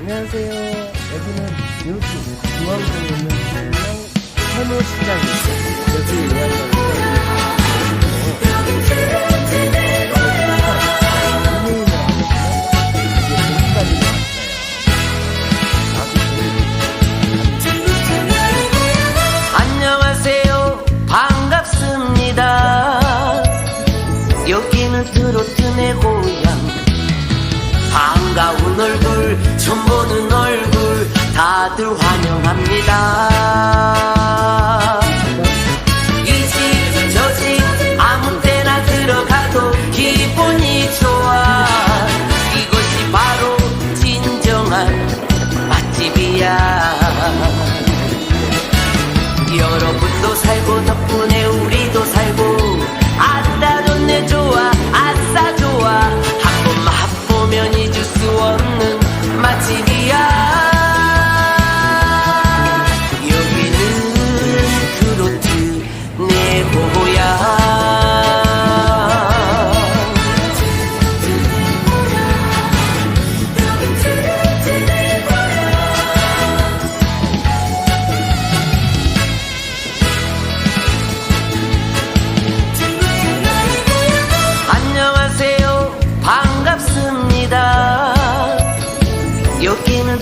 안녕하세요. 여기는 이웃 중앙동에 있는 중앙 세무시장입니다. 여기 안녕하 처음 보는 얼굴, 다들 환영합니다.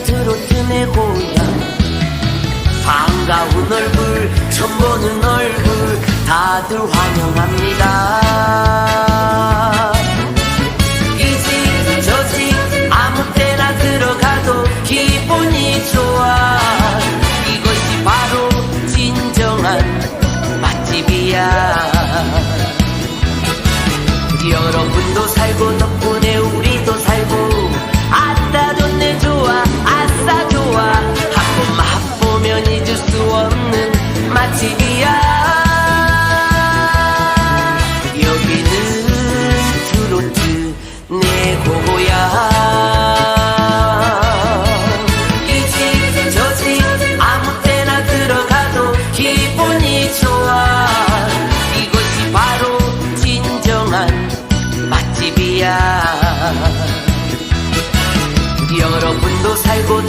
트로트 내 고향. 반가운 얼굴, 처음 보는 얼굴, 다들 환영합니다. 이 집, 저 집, 아무 때나 들어가도 기분이 좋아. 이것이 바로 진정한 맛집이야. 여러분도 살고 덕분 내 고향 이집 저집 아무 때나 들어가도 기분이 좋아. 이것이 바로 진정한 맛집이야. 여러분도 살고